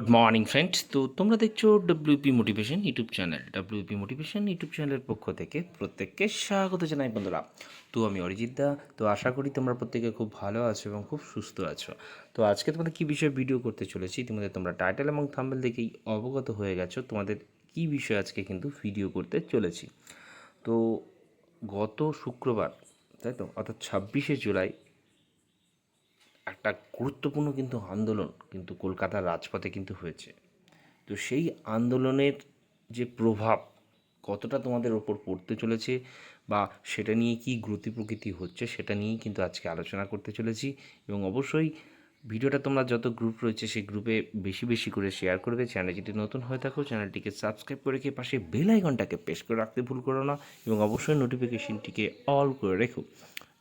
Good morning friends তো তোমরা দেখছ W P motivation YouTube channel. W P motivation YouTube চ্যানেলের পক্ষ থেকে প্রত্যেককে স্বাগত জানাই, বন্ধুরা। তো আমি অরিজিৎ দা। তো আশা করি তোমরা প্রত্যেকে খুব ভালো আছো এবং খুব সুস্থ আছো। তো আজকে তোমাদের কী বিষয়ে ভিডিও করতে চলেছি তোমাদের তোমরা টাইটেল এবং থাম্বেল দেখেই অবগত হয়ে গেছো। তোমাদের কী বিষয়ে আজকে কিন্তু ভিডিও করতে চলেছি। তো গত শুক্রবার, তাই তো? অর্থাৎ ছাব্বিশে জুলাই একটা গুরুত্বপূর্ণ কিন্তু আন্দোলন কিন্তু কলকাতার রাজপথে কিন্তু হয়েছে। তো সেই আন্দোলনের যে প্রভাব কতটা তোমাদের ওপর পড়তে চলেছে বা সেটা নিয়ে কি গতি প্রকৃতি হচ্ছে সেটা নিয়েই কিন্তু আজকে আলোচনা করতে চলেছি এবং অবশ্যই ভিডিওটা তোমরা যত গ্রুপ রয়েছে সেই গ্রুপে বেশি বেশি করে শেয়ার করবে। চ্যানেল যদি নতুন হয়ে থাকো চ্যানেলটিকে সাবস্ক্রাইব করে রেখে পাশে বেল আইকনটাকে প্রেস করে রাখতে ভুল করো না এবং অবশ্যই নোটিফিকেশনটিকে অল করে রেখো।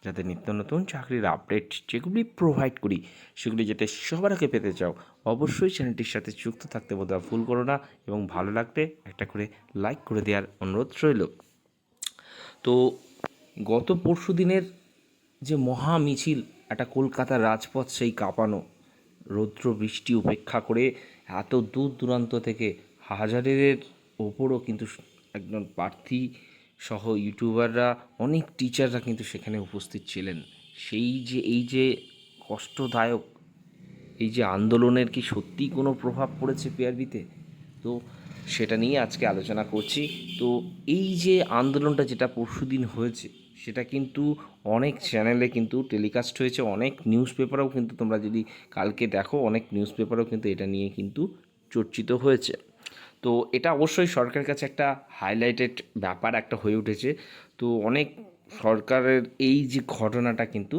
যাতে নিত্য নতুন চাকরির আপডেট যেগুলি প্রোভাইড করি, সেগুলি যাতে সবার আগে পেতে চাও, অবশ্যই চ্যানেলটির সাথে যুক্ত থাকতে বোধহয় ভুল করো না এবং ভালো লাগলে একটা করে লাইক করে দেওয়ার অনুরোধ রইল। তো গত পরশু দিনের যে মহা মিছিল, একটা কলকাতার রাজপথ সেই কাঁপানো, রৌদ্র বৃষ্টি উপেক্ষা করে এত দূর দূরান্ত থেকে হাজারের ওপরও কিন্তু একজন প্রার্থী সহ ইউটিউবাররা, অনেক টিচাররা কিন্তু সেখানে উপস্থিত ছিলেন। সেই যে, এই যে কষ্টদায়ক, এই যে আন্দোলনের কি সত্যিই কোনো প্রভাব পড়েছে পিআরবিতে তো? সেটা নিয়ে আজকে আলোচনা করছি। তো এই যে আন্দোলনটা যেটা পরশুদিন হয়েছে, সেটা কিন্তু অনেক চ্যানেলে কিন্তু টেলিকাস্ট হয়েছে, অনেক নিউজ পেপারেও কিন্তু তোমরা যদি কালকে দেখো, অনেক নিউজ পেপারেও কিন্তু এটা নিয়ে কিন্তু চর্চিত হয়েছে। তো এটা অবশ্যই সরকারের কাছে একটা হাইলাইটেড ব্যাপার, একটা হয়ে উঠেছে। তো অনেক সরকারের এই যে ঘটনাটা কিন্তু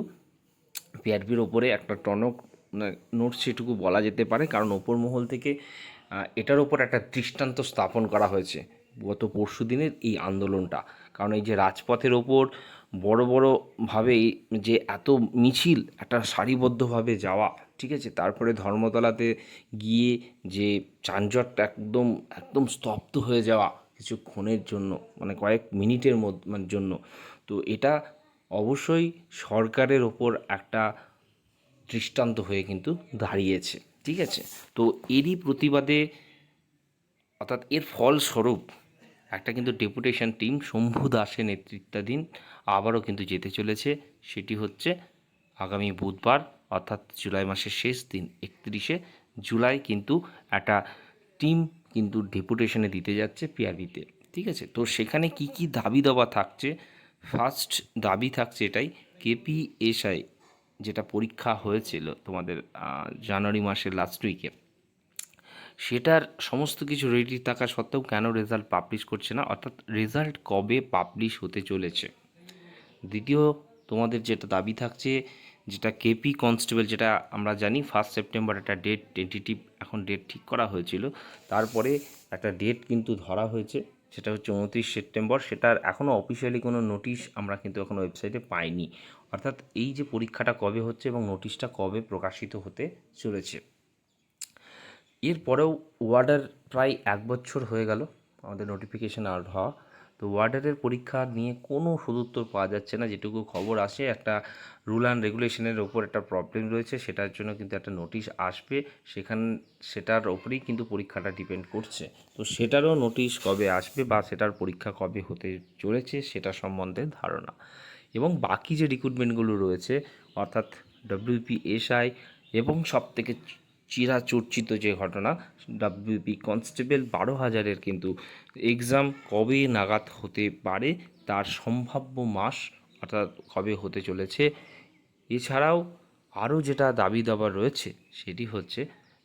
পিআরপির ওপরে একটা টনক নোট সেটুকু বলা যেতে পারে, কারণ ওপর মহল থেকে এটার ওপর একটা দৃষ্টান্ত স্থাপন করা হয়েছে গত পরশু দিনের এই আন্দোলনটা। কারণ এই যে রাজপথের ওপর বড় বড়ভাবে যে এত মিছিল, একটা সারিবদ্ধভাবে যাওয়া ঠিক আছে? তারপরে ধর্মতলাতে গিয়ে যে যানজট একদম একদম স্তব্ধ হয়ে যাওয়া কিছুক্ষণের জন্য মানে কয়েক মিনিটের মানে জন্য, তো এটা অবশ্যই সরকারের ওপর একটা দৃষ্টান্ত হয়ে কিন্তু দাঁড়িয়েছে, ঠিক আছে? তো এরই প্রতিবাদে, অর্থাৎ এর ফলস্বরূপ একটা কিন্তু ডেপুটেশন টিম শম্ভু দাসের নেতৃত্বাধীন আবারও কিন্তু যেতে চলেছে, সেটি হচ্ছে আগামী বুধবার অর্থাৎ জুলাই মাসের শেষ দিন, একত্রিশে জুলাই কিন্তু একটা টিম কিন্তু ডেপুটেশনে দিতে যাচ্ছে পিআরবিতে ঠিক আছে? তো সেখানে কি কি দাবি দাবা থাকছে? ফার্স্ট দাবি থাকছে এটাই কেপিএসআই যেটা পরীক্ষা হয়েছিল তোমাদের জানুয়ারি মাসের লাস্ট উইকে সেটার সমস্ত কিছু রেডি থাকা সত্ত্বেও কেন রেজাল্ট পাবলিশ করছে না? অর্থাৎ রেজাল্ট কবে পাবলিশ হতে চলেছে? দ্বিতীয়, তোমাদের যেটা দাবি থাকছে যেটা কেপি কনস্টেবল যেটা আমরা জানি ফার্স্ট সেপ্টেম্বর একটা ডেট টেন্টেটিভ এখন ডেট ঠিক করা হয়েছিল। তারপরে একটা ডেট কিন্তু ধরা হয়েছে, সেটা হচ্ছে উনত্রিশ সেপ্টেম্বর সেটার এখনও অফিসিয়ালি কোনো নোটিশ আমরা কিন্তু এখনও ওয়েবসাইটে পাইনি। অর্থাৎ এই যে পরীক্ষাটা কবে হচ্ছে এবং নোটিশটা কবে প্রকাশিত হতে চলেছে। এরপরেও ওয়ার্ডার প্রায় এক বছর হয়ে গেল আমাদের নোটিফিকেশান আউট হওয়া। তো ওয়ার্ডারের পরীক্ষা নিয়ে কোনো সদুত্তর পাওয়া যাচ্ছে না, যেটুকু খবর আসে একটা রুল অ্যান্ড রেগুলেশনের ওপর একটা প্রবলেম রয়েছে, সেটার জন্য কিন্তু একটা নোটিশ আসবে, সেখান, সেটার ওপরেই কিন্তু পরীক্ষাটা ডিপেন্ড করছে। তো সেটারও নোটিশ কবে আসবে বা সেটার পরীক্ষা কবে হতে চলেছে সেটা সম্বন্ধে ধারণা। এবং বাকি যে রিক্রুটমেন্টগুলো রয়েছে, অর্থাৎ ডব্লিউপিএসআই এবং সব থেকে চিরাচর্চিত যে ঘটনা ডাব্লিউপি কনস্টেবল বারো হাজারের কিন্তু এক্সাম কবে নাগাদ হতে পারে, তার সম্ভাব্য মাস অর্থাৎ কবে হতে চলেছে, এছাড়াও আরও যেটা দাবি দাবা রয়েছে, সেটি হচ্ছে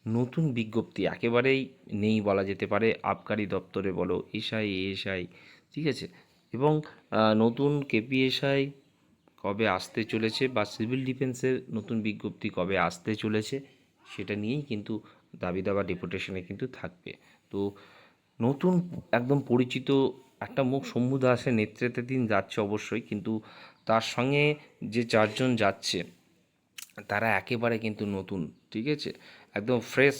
নতুন বিজ্ঞপ্তি একেবারেই নেই বলা যেতে পারে, আবকারি দপ্তরে বলো, এসআই, এএসআই, ঠিক আছে? এবং নতুন কেপিএসআই কবে আসতে চলেছে বা সিভিল ডিফেন্সের নতুন বিজ্ঞপ্তি কবে আসতে চলেছে সেটা নিয়েই কিন্তু দাবি দাবা ডেপুটেশনে কিন্তু থাকবে। তো নতুন একদম পরিচিত একটা মুখ শম্ভু দাসের নেতৃত্বে দিন যাচ্ছে অবশ্যই, কিন্তু তার সঙ্গে যে চারজন যাচ্ছে, তারা একেবারে কিন্তু নতুন, ঠিক আছে? একদম ফ্রেশ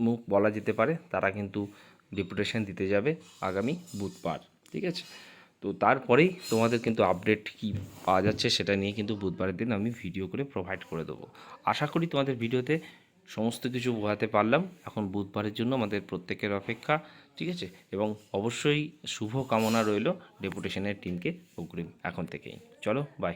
মুখ বলা যেতে পারে, তারা কিন্তু ডেপুটেশন দিতে যাবে আগামী বুধবার, ঠিক আছে? তো তারপরেই তোমাদের কিন্তু আপডেট কি পাওয়া যাচ্ছে সেটা নিয়ে কিন্তু বুধবারের দিন আমি ভিডিও করে প্রোভাইড করে দেবো। আশা করি তোমাদের ভিডিওতে সমস্ত কিছু বোঝাতে পারলাম। এখন বুধবারের জন্য আমাদের প্রত্যেকের অপেক্ষা, ঠিক আছে? এবং অবশ্যই শুভ কামনা রইল ডেপুটেশনের টিমকে অগ্রিম, এখন থেকেই। চলো বাই